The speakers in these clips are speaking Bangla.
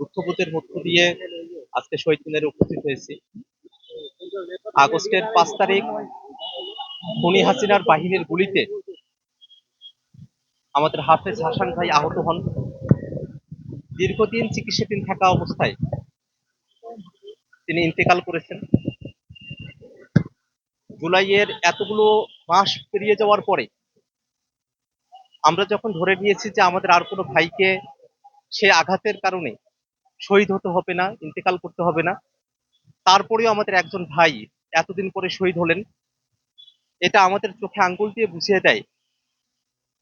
দুঃখবোধের মধ্য দিয়ে আজকে শহীদ মিনারে উপস্থিত হয়েছি। আগস্টের পাঁচ তারিখ খুনি হাসিনার বাহিনীর গুলিতে আমাদের হাফেজ হাসান ভাই আহত হন। দীর্ঘদিন চিকিৎসাধীন থাকা অবস্থায় তিনি ইন্তেকাল করেছেন। জুলাইয়ের এতগুলো মাস পেরিয়ে যাওয়ার পরে আমরা যখন ধরে নিয়েছি যে আমাদের আর কোনো ভাইকে সে আঘাতের কারণে শহীদ হতে হবে না, ইন্তেকাল করতে হবে না। তারপরেও আমাদের একজন ভাই এতদিন পরে শহীদ হলেন, এটা আমাদের চোখে আঙ্গুল দিয়ে বুঝিয়ে দেয়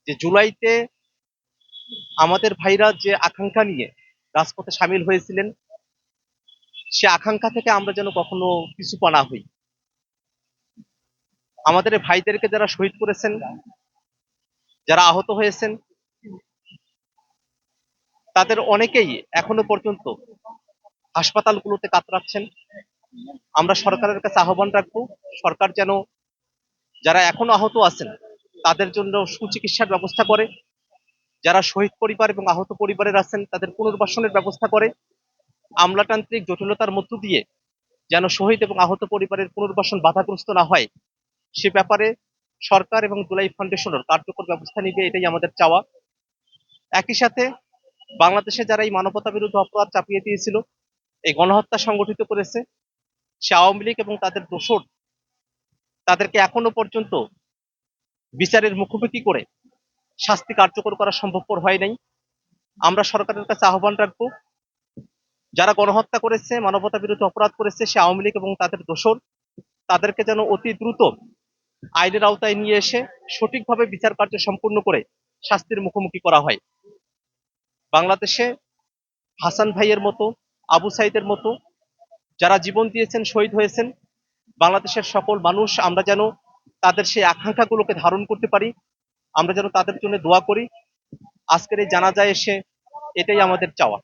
যে জুলাইতে আমাদের ভাইরা যে আকাঙ্ক্ষা নিয়ে রাজপথে সামিল হয়েছিলেন, সে আকাঙ্ক্ষা থেকে আমরা যেন কখনো পিছু পা না হই। আমাদের ভাইদেরকে যারা শহীদ করেছেন, যারা আহত হয়েছেন তাদের অনেকেই এখনও পর্যন্ত হাসপাতালগুলোতে কাতরাচ্ছেন। আমরা সরকারের কাছে আহ্বান রাখব, সরকার যেন যারা এখনও আহত আছেন, তাদের জন্য সুচিকিৎসার ব্যবস্থা করে। যারা শহীদ পরিবার এবং আহত পরিবারের আছেন, তাদের পুনর্বাসনের ব্যবস্থা করে। আমলাতান্ত্রিক জটিলতার মধ্য দিয়ে যেন শহীদ এবং আহত পরিবারের পুনর্বাসন বাধাগ্রস্ত না হয়, সে ব্যাপারে সরকার এবং দুলাই ফাউন্ডেশনের কার্যকর ব্যবস্থা নিবে, এটাই আমাদের চাওয়া। একই সাথে বাংলাদেশে যারা এই মানবতা বিরুদ্ধে অপরাধ চাপিয়ে দিয়েছিল, এই গণহত্যা সংগঠিত করেছে, সে আওয়ামী লীগ এবং তাদের দোষর, তাদেরকে এখনও পর্যন্ত বিচারের মুখোমুখি করে শাস্তি কার্যকর করা সম্ভবপর হয় নাই। আমরা সরকারের কাছে আহ্বান রাখব, যারা গণহত্যা করেছে, মানবতা বিরুদ্ধে অপরাধ করেছে, সে আওয়ামী লীগ এবং তাদের দোষর, তাদেরকে যেন অতি দ্রুত আইনের আওতায় নিয়ে এসে সঠিকভাবে বিচার কার্য সম্পূর্ণ করে শাস্তির মুখোমুখি করা হয়। বাংলাদেশে হাসান ভাইয়ের মতো, আবু সাইদের মতো যারা জীবন দিয়েছেন, শহীদ হয়েছেন, বাংলাদেশের সকল মানুষ, আমরা যেন তাদের সেই আকাঙ্ক্ষাগুলোকে ধারণ করতে পারি, আমরা যেন তাদের জন্য দোয়া করি। আজকের এই জানাজায় এসে এটাই আমাদের চাওয়া।